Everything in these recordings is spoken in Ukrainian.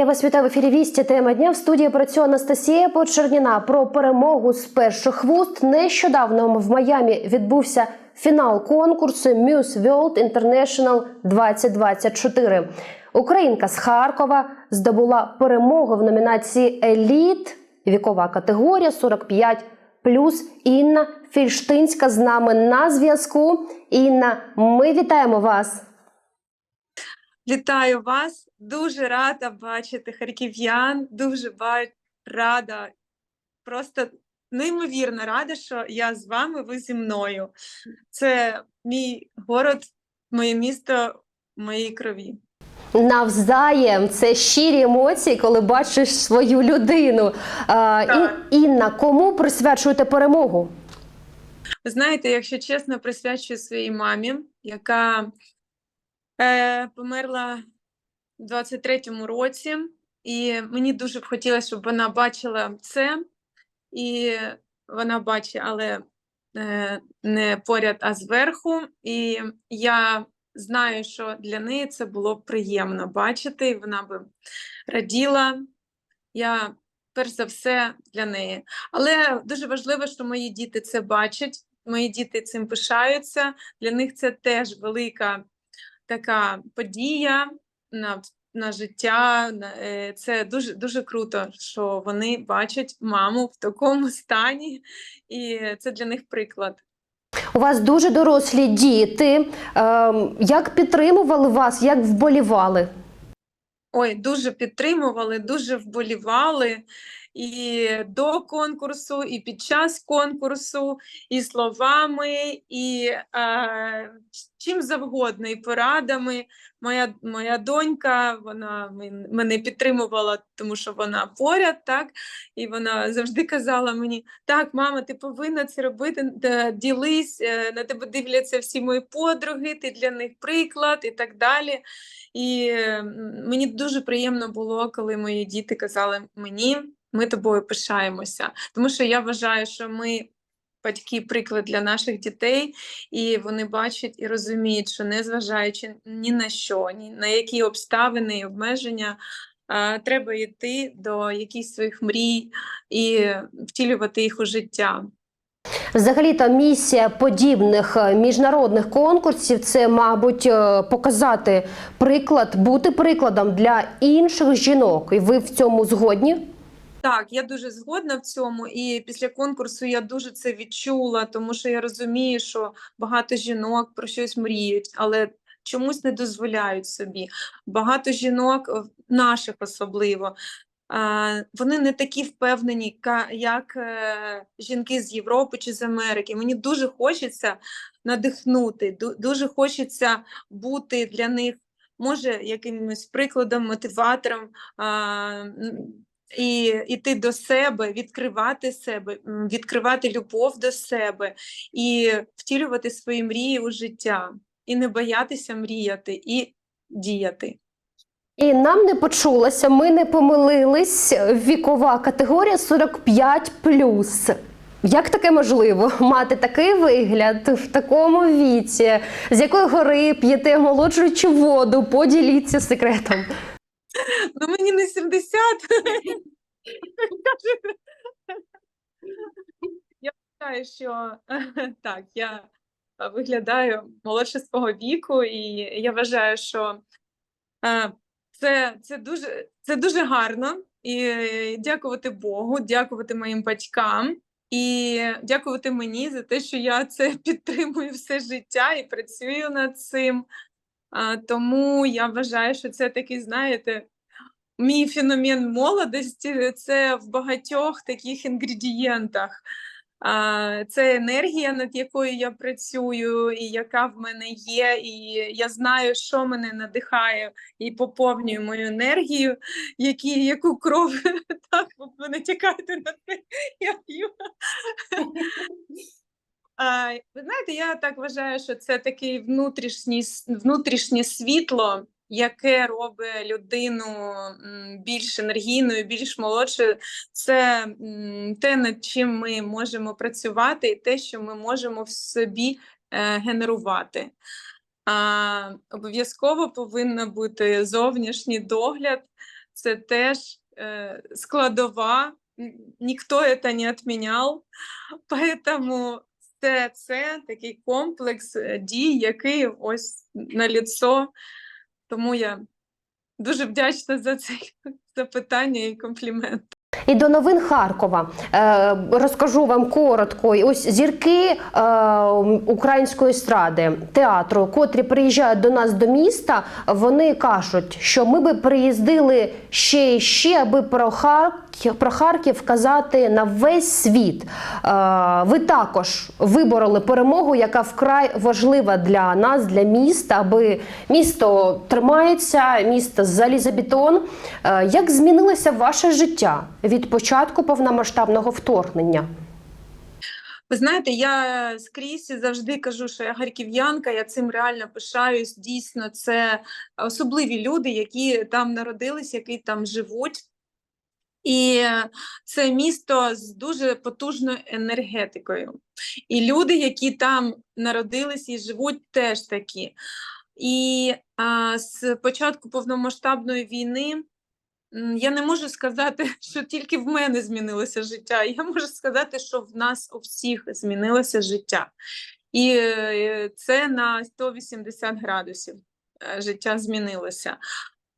Я вас вітаю в ефірі Вісті. Тема дня в студії працює Анастасія Почерніна про перемогу з перших вуст. Нещодавно в Майамі відбувся фінал конкурсу Muse World International 2024. Українка з Харкова здобула перемогу в номінації Еліт. Вікова категорія 45 плюс Інна Фільштинська з нами на зв'язку. Інна, ми вітаємо вас. Вітаю вас. Дуже рада бачити харків'ян. Дуже рада, просто неймовірно рада, що я з вами, ви зі мною. Це мій город, моє місто, моїй крові. Навзаєм це щирі емоції, коли бачиш свою людину. Так. Ін- Інна, кому присвячуєте перемогу? Знаєте, якщо чесно, присвячую своїй мамі, яка е, померла в 23-му році, і мені дуже б хотілося, щоб вона бачила це, і вона бачить, але е, не поряд, а зверху. І я знаю, що для неї це було б приємно бачити, і вона би раділа. Я перш за все для неї. Але дуже важливо, що мої діти це бачать, мої діти цим пишаються. Для них це теж велика така подія на, на життя. е, Це дуже, дуже круто, що вони бачать маму в такому стані, і це для них приклад. У вас дуже дорослі діти. Ем, Як підтримували вас, як вболівали? Ой, дуже підтримували, дуже вболівали і до конкурсу, і під час конкурсу, і словами, і е, чим завгодно, і порадами. Моя, моя донька, вона мене підтримувала, тому що вона поряд, так, і вона завжди казала мені: так, мама, ти повинна це робити, ділись, е, на тебе дивляться всі мої подруги, ти для них приклад і так далі. І мені дуже приємно було, коли мої діти казали мені, ми тобою пишаємося. Тому що я вважаю, що ми батьки приклад для наших дітей, і вони бачать і розуміють, що незважаючи ні на що, ні на які обставини і обмеження. Треба йти до якихось своїх мрій і втілювати їх у життя. Взагалі, та місія подібних е, міжнародних конкурсів це, мабуть, е, показати приклад, бути прикладом для інших жінок. І ви в цьому згодні? Так, я дуже згодна в цьому, і після конкурсу я дуже це відчула, тому що я розумію, що багато жінок про щось мріють, але чомусь не дозволяють собі. Багато жінок, е, наших особливо, вони не такі впевнені, як е, жінки з Європи чи з Америки. Мені дуже хочеться надихнути, дуже хочеться бути для них, може, якимось прикладом, мотиватором. І йти до себе, відкривати себе, відкривати любов до себе і втілювати свої мрії у життя, і не боятися мріяти і діяти. І нам не почулося, ми не помилились. Вікова категорія 45 Як таке можливо мати такий вигляд в такому віці? З якої гори п'єте молоджуючу воду? Поділіться секретом. Ну мені не 70. Я вважаю, що так, я виглядаю молодше свого віку, і я вважаю, що е, це, це, дуже, це дуже гарно. І дякувати Богу, дякувати моїм батькам. І дякувати мені за те, що я це підтримую все життя і працюю над цим. Тому я вважаю, що це такий, знаєте, мій феномен молодості це в багатьох таких інгредієнтах. Це енергія, над якою я працюю, і яка в мене є, і я знаю, що мене надихає і поповнює мою енергію, які, яку кров так ви не тікайте на це, я п'ю. Ви знаєте, я так вважаю, що це внутрішній, внутрішнє світло, яке робить людину більш енергійною, більш молодшою. Це те, над чим ми можемо працювати, і те, що ми можемо в собі е, генерувати. Обов'язково повинен бути зовнішній догляд. це теж е, складова, ніхто це не відміняв. Поэтому це, це такий комплекс е, дій, який ось на ліцо. Тому я дуже вдячна за це запитання і комплімент. І до новин Харкова е, розкажу вам коротко. Ось зірки е, української естради, театру, котрі приїжджають до нас до міста, вони кажуть, що ми би приїздили ще і ще, аби про Харків, про Харків казати на весь світ. Е, ви також вибороли перемогу, яка вкрай важлива для нас, для міста, аби місто тримається, місто залізобетон. Як змінилося ваше життя від початку повномасштабного вторгнення? Ви знаєте, я скрізь завжди кажу, що я харків'янка, я цим реально пишаюсь. Дійсно, це особливі люди, які там народились, які там живуть. І це місто з дуже потужною енергетикою. І люди, які там народились і живуть, теж такі. І а, з початку повномасштабної війни я не можу сказати, що тільки в мене змінилося життя. Я можу сказати, що в нас у всіх змінилося життя. І е, це на 180 градусів е, життя змінилося.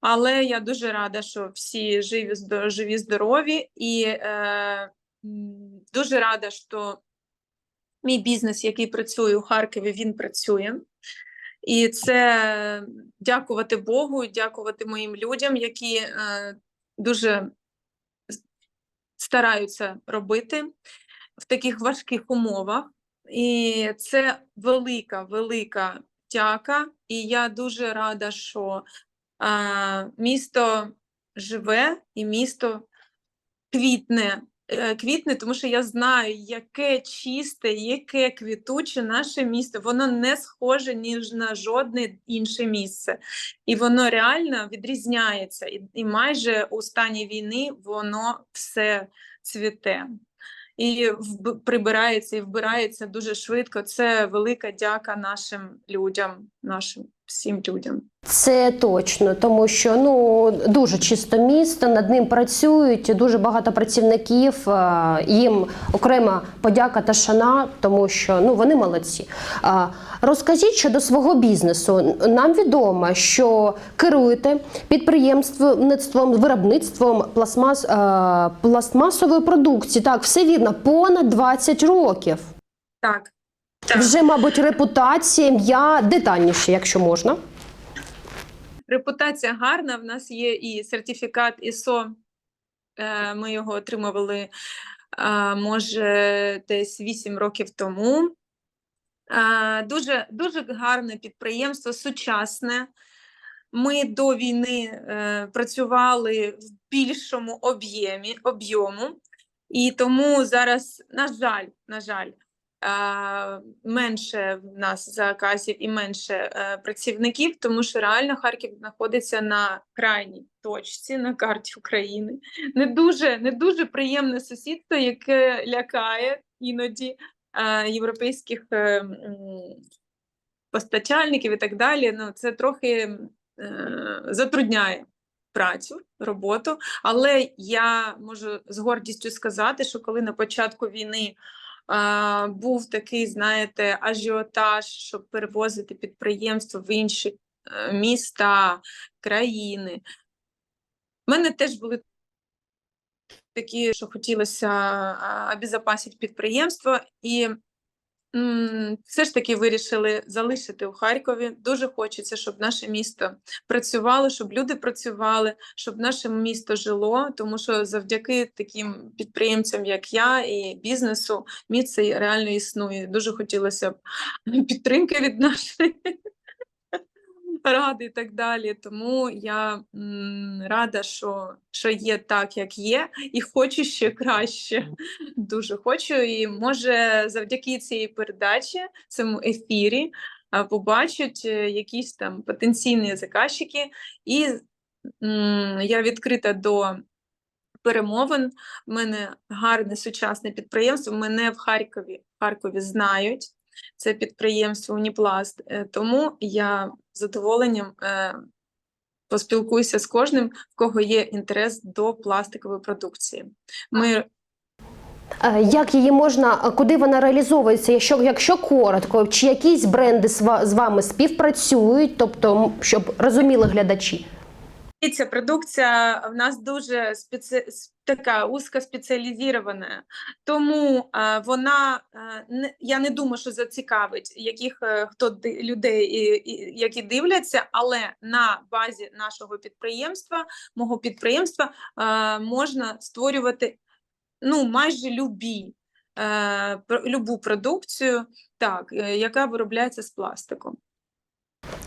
Але я дуже рада, що всі живі, живі здорові, і е, дуже рада, що мій бізнес, який працює у Харкові, він працює. І це дякувати Богу, дякувати моїм людям, які е, дуже стараються робити в таких важких умовах. І це велика, велика дяка. І я дуже рада, що е, місто живе і місто квітне. Е, Квітне, тому що я знаю, яке чисте, яке квітуче наше місто. Воно не схоже ні на жодне інше місце. І воно реально відрізняється. І, і майже у стані війни воно все цвіте. І прибирається і вбирається дуже швидко. Це велика дяка нашим людям, нашим всім людям. Це точно, тому що ну дуже чисто місто, над ним працюють дуже багато працівників. е, Їм окрема подяка та шана, тому що ну вони молодці. Розкажіть щодо свого бізнесу. Нам відомо, що керуєте підприємством, виробництвом пластмас, е, пластмасової продукції. Так, все вірно, понад 20 років. Так, Вже, мабуть, репутація, ім'я детальніше, якщо можна. репутація гарна. В нас є і сертифікат ISO. Е, Ми його отримували, може, десь 8 років тому. Дуже, дуже гарне підприємство, сучасне. Ми до війни е, працювали в більшому об'ємі об'єму, і тому зараз, на жаль, на жаль, е, менше в нас заказів і менше е, працівників, тому що реально Харків знаходиться на крайній точці на карті України. Не дуже, не дуже приємне сусідство, яке лякає іноді е, європейських е, постачальників і так далі. Ну, це трохи е, затрудняє працю, роботу. Але я можу з гордістю сказати, що коли на початку війни був такий, знаєте, ажіотаж, щоб перевозити підприємство в інші е, міста, країни. У мене теж були такі, що хотілося обезопасити підприємство, і все ж таки вирішили залишити у Харкові. Дуже хочеться, щоб наше місто працювало, щоб люди працювали, щоб наше місто жило, тому що завдяки таким підприємцям, як я, і бізнесу, місце реально існує. Дуже хотілося б підтримки від нашої ради і так далі. Тому я м, рада, що, що є так, як є, і хочу ще краще. Дуже хочу. І може завдяки цій передачі, цьому ефірі, побачать е, якісь там потенційні заказчики, і м, я відкрита до. Перемовин У мене гарне сучасне підприємство. Мене в Харкові в Харкові знають. Це підприємство Уніпласт. Е, Тому я задоволенням е, поспілкуйся з кожним, в кого є інтерес до пластикової продукції. Ми Е, Як її можна, е, куди вона реалізовується, якщо, якщо коротко, чи якісь бренди з вами співпрацюють, тобто, щоб розуміли глядачі? Ця продукція в нас дуже спеці... така узкоспеціалізована, тому е, вона е, я не думаю, що зацікавить яких е, хто ди- людей, і, і, які дивляться, але на базі нашого підприємства, мого підприємства, е, можна створювати ну майже любі. е, Любу продукцію, так, е, яка виробляється з пластику.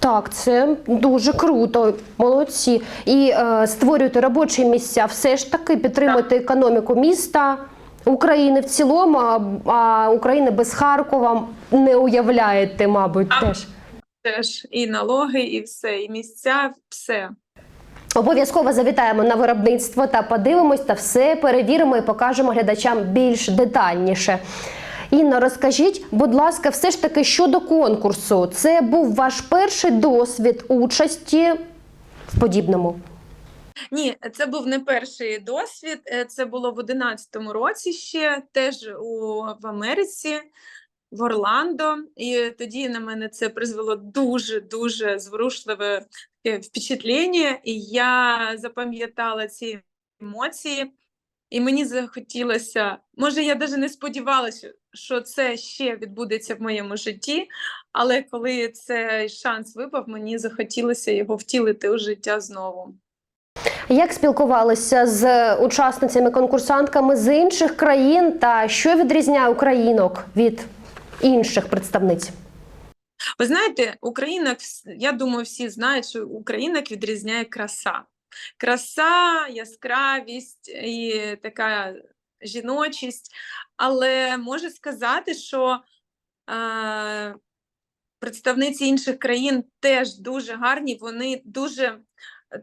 Так, це дуже круто, молодці. І е, створюєте робочі місця, все ж таки підтримуєте економіку міста. України в цілому, а, а України без Харкова не уявляєте, мабуть, А, теж. Теж і налоги, і все, і місця, все. Обов'язково завітаємо на виробництво та подивимось та все перевіримо і покажемо глядачам більш детальніше. Інна, розкажіть, будь ласка, все ж таки щодо конкурсу. Це був ваш перший досвід участі в подібному. Ні, це був не перший досвід. е, Це було в 11-му році ще, теж у в Америці, в Орландо. І тоді на мене це призвело дуже дуже зворушливе е, впечатлення, і я запам'ятала ці емоції. І мені захотілося, може, я навіть не сподівалася, що це ще відбудеться в моєму житті, але коли цей шанс випав, мені захотілося його втілити у життя знову. Як спілкувалися з учасницями конкурсантками з інших країн, та що відрізняє українок від інших представниць? Ви знаєте, українок, я думаю, всі знають, що українок відрізняє краса. Краса, яскравість і така жіночість. Але можу сказати, що е, представниці інших країн теж дуже гарні, вони дуже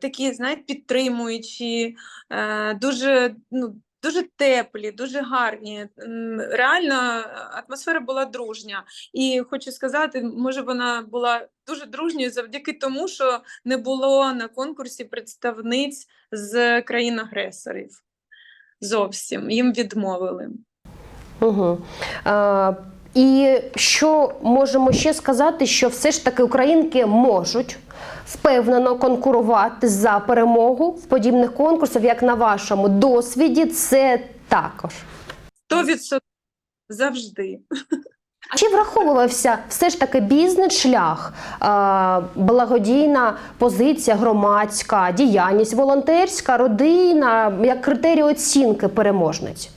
такі, знаєте, підтримуючі, е, дуже, ну, дуже теплі, дуже гарні. Реально е, атмосфера була дружня. І хочу сказати, може, вона була дуже дружньою завдяки тому, що не було на конкурсі представниць з країн-агресорів. Зовсім їм відмовили. Угу. Е, і що можемо ще сказати, що все ж таки українки можуть впевнено конкурувати за перемогу в подібних конкурсах, як на вашому досвіді, це також. 100% завжди. А Чи враховувався все ж таки бізнес-шлях, е, благодійна позиція, громадська діяльність, волонтерська, родина як критерії оцінки переможниць?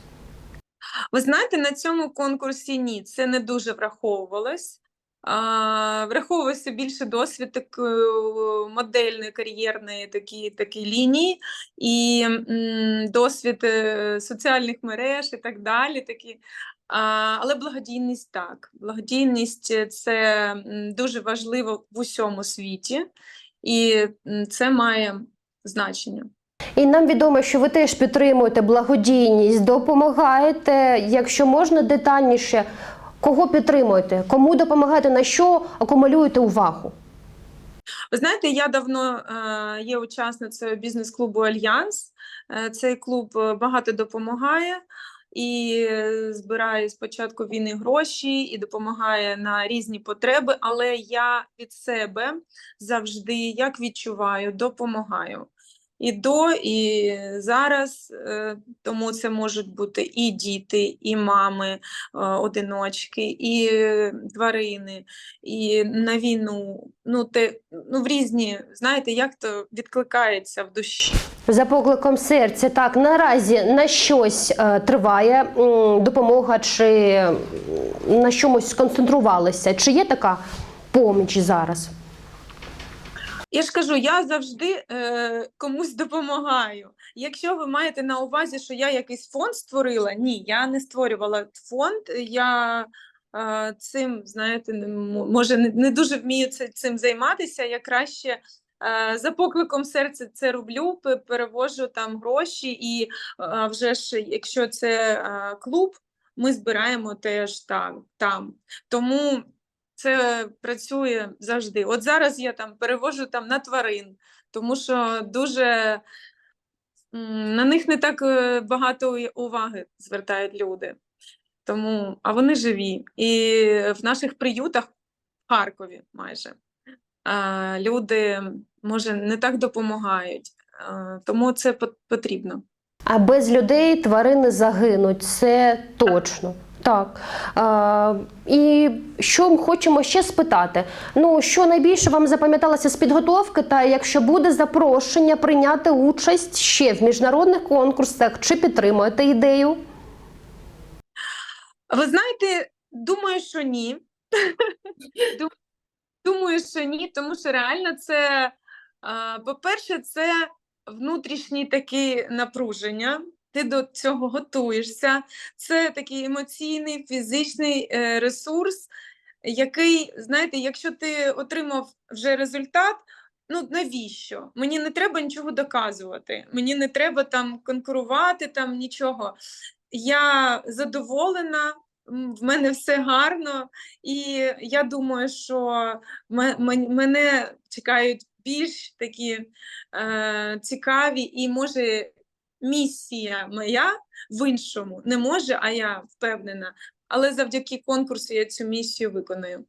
Ви знаєте, на цьому конкурсі ні, це не дуже враховувалось. А, враховувався більше досвід такої модельної, кар'єрної такі, такі лінії, і м, досвід е, соціальних мереж і так далі. Такі. А, але благодійність так. Благодійність е, це дуже важливо в усьому світі, і це має значення. І нам відомо, що ви теж підтримуєте благодійність, допомагаєте, якщо можна детальніше, кого підтримуєте, кому допомагаєте, на що акумулюєте увагу? Ви знаєте, я давно е, є учасницею бізнес-клубу Альянс. Е, цей клуб е, багато допомагає і збирає з початку війни гроші і допомагає на різні потреби. Але я від себе завжди як відчуваю, допомагаю. І до, і зараз, е, тому це можуть бути і діти, і мами, е, одиночки, і е, тварини, і на війну. Ну, те, ну, в різні, знаєте, як то відкликається в душі. За покликом серця, так наразі на щось е, триває м, допомога, чи на чомусь сконцентрувалися? Чи є така поміч зараз? Я ж кажу, я завжди е, комусь допомагаю. Якщо ви маєте на увазі, що я якийсь фонд створила, ні, я не створювала фонд. Я е, цим, знаєте, не може не, не дуже вмію цим займатися. Я краще е, за покликом серця це роблю, перевожу там гроші, і е, вже ж, якщо це е, клуб, ми збираємо теж там. там. Тому це працює завжди. От зараз я там перевожу там на тварин, тому що дуже на них не так е, багато уваги звертають люди. Тому, а вони живі. І в наших приютах в Харкові майже люди може не так допомагають. Тому це пот- потрібно. А без людей тварини загинуть, це точно. Так. А, і що хочемо ще спитати? Ну, що найбільше вам запам'яталося з підготовки, та якщо буде запрошення прийняти участь ще в міжнародних конкурсах, чи підтримуєте ідею? Ви знаєте, думаю, що ні. Думаю, що ні, тому що реально це, по-перше, це внутрішні такі напруження. Ти до цього готуєшся. Це такий емоційний, фізичний е, ресурс, який, знаєте, якщо ти отримав вже результат, ну навіщо? Мені не треба нічого доказувати, мені не треба там конкурувати, там нічого. Я задоволена, в мене все гарно, і я думаю, що ме- мен- мене чекають більш такі е, цікаві, і може місія моя в іншому не може, а я впевнена. Але завдяки конкурсу я цю місію виконую.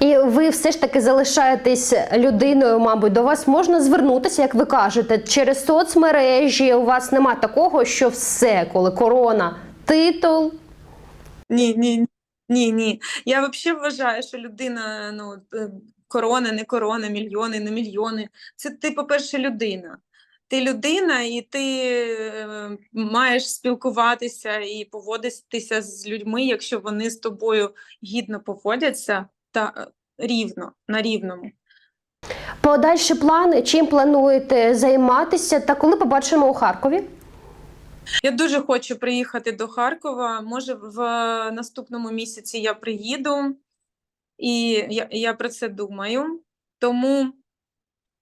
І ви все ж таки залишаєтесь людиною, мабуть, до вас можна звернутися, як ви кажете, через соцмережі. У вас нема такого, що все, коли корона, титул. Ні, ні, ні, ні. Я взагалі вважаю, що людина, ну, е, корона, не корона, мільйони, не мільйони. Це ти, по-перше, людина. Ти людина, і ти е, маєш спілкуватися і поводитися з людьми, якщо вони з тобою гідно поводяться та е, рівно, на рівному. Подальші плани, чим плануєте займатися, та коли побачимо у Харкові? Я дуже хочу приїхати до Харкова. Може, в наступному місяці я приїду, і я, я про це думаю. Тому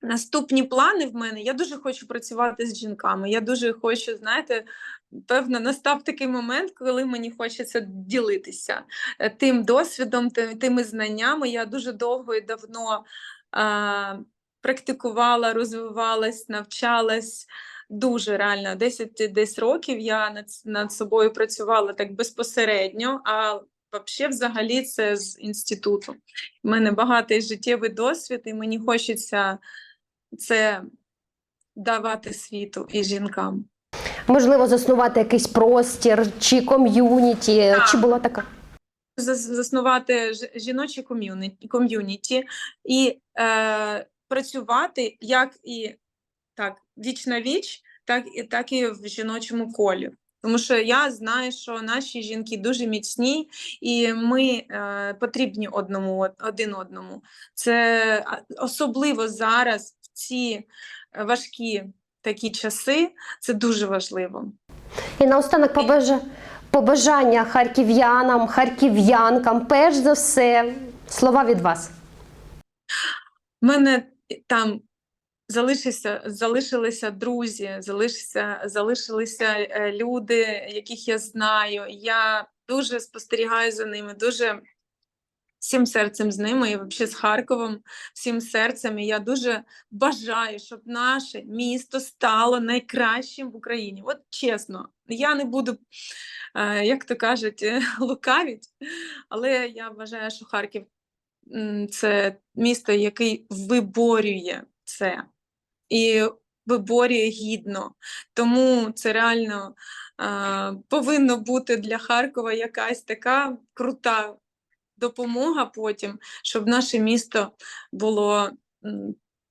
наступні плани в мене. Я дуже хочу працювати з жінками. Я дуже хочу, знаєте, певно, настав такий момент, коли мені хочеться ділитися е, тим досвідом, тими знаннями. Я дуже довго і давно а, практикувала, розвивалась, навчалась. Дуже реально, 10 десь років я над, над собою працювала так безпосередньо, а взагалі, взагалі, це з інституту. У мене багатий життєвий досвід, і мені хочеться це давати світу і жінкам. Можливо, заснувати якийсь простір чи ком'юніті, Так. чи була така? заснувати жіночі ком'юніті, і е, працювати як і так, віч на віч, так і так і в жіночому колі. Тому що я знаю, що наші жінки дуже міцні, і ми е, потрібні одному один одному. Це особливо зараз, ці е, важкі такі часи, це дуже важливо. І наостанок побажа... побажання харків'янам, харків'янкам, перш за все, слова від вас. У мене там залишилися, залишилися друзі, залишилися, залишилися е, люди, яких я знаю. Я дуже спостерігаю за ними, дуже всім серцем з ними, і взагалі з Харковом, всім серцем. І я дуже бажаю, щоб наше місто стало найкращим в Україні. От чесно, я не буду, е, як то кажуть, лукавіть, але я вважаю, що Харків це місто, який виборює це і виборює гідно. Тому це реально а, повинно бути для Харкова якась така крута допомога потім, щоб наше місто було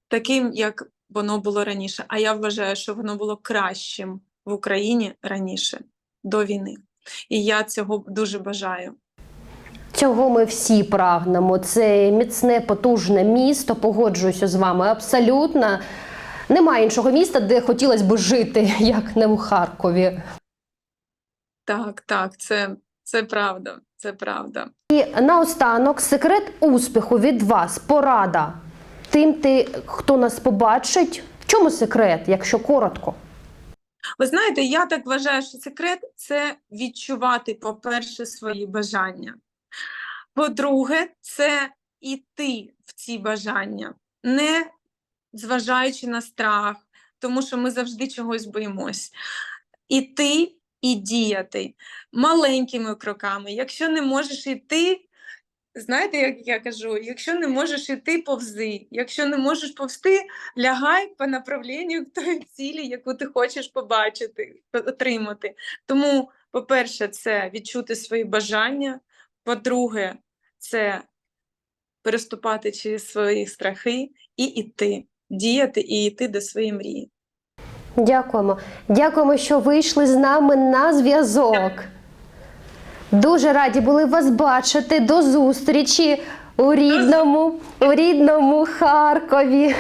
таким, як воно було раніше. А я вважаю, що воно було кращим в Україні раніше до війни. І я цього дуже бажаю. Цього ми всі прагнемо. Це міцне, потужне місто. Погоджуюся з вами абсолютно. Немає іншого міста, де хотілося б жити, як не у Харкові. Так, так, це, це правда, це правда. І наостанок секрет успіху від вас, порада тим, ти, хто нас побачить. В чому секрет, якщо коротко? Ви знаєте, я так вважаю, що секрет це відчувати, по-перше, свої бажання. По-друге, це іти в ці бажання, не зважаючи на страх, тому що ми завжди чогось боїмось. Іти і діяти маленькими кроками. Якщо не можеш іти, знаєте, як я кажу, якщо не можеш іти, повзи. Якщо не можеш повзти, лягай по направленню тої цілі, яку ти хочеш побачити, отримати. Тому, по-перше, це відчути свої бажання. По-друге, це переступати через свої страхи і йти, діяти і йти до своєї мрії. Дякуємо. Дякуємо, що вийшли з нами на зв'язок. Дуже раді були вас бачити. До зустрічі у рідному, у рідному Харкові.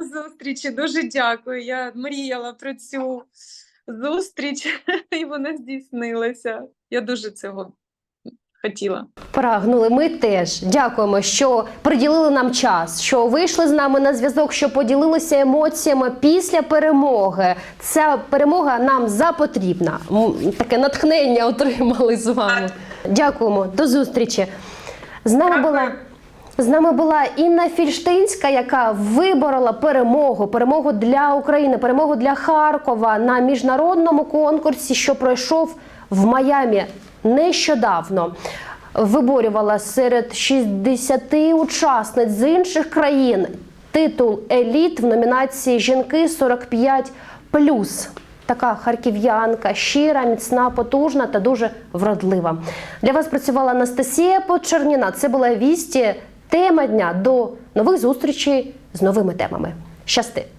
До Зустрічі, дуже дякую. Я мріяла про цю зустріч, і вона здійснилася. Я дуже цього хотіла. Прагнули. Ми теж дякуємо, що приділили нам час, що вийшли з нами на зв'язок, що поділилися емоціями після перемоги. Ця перемога нам запотрібна. Таке натхнення отримали з вами. Дякуємо, до зустрічі. З нами була. З нами була Інна Фільштинська, яка виборола перемогу, перемогу для України, перемогу для Харкова на міжнародному конкурсі, що пройшов в Майамі нещодавно. Виборювала серед 60 учасниць з інших країн титул Еліт в номінації Жінки 45 Така харків'янка, щира, міцна, потужна та дуже вродлива. Для вас працювала Анастасія Почерніна. Це була вісті. Тема дня до нових зустрічей з новими темами. Щасти!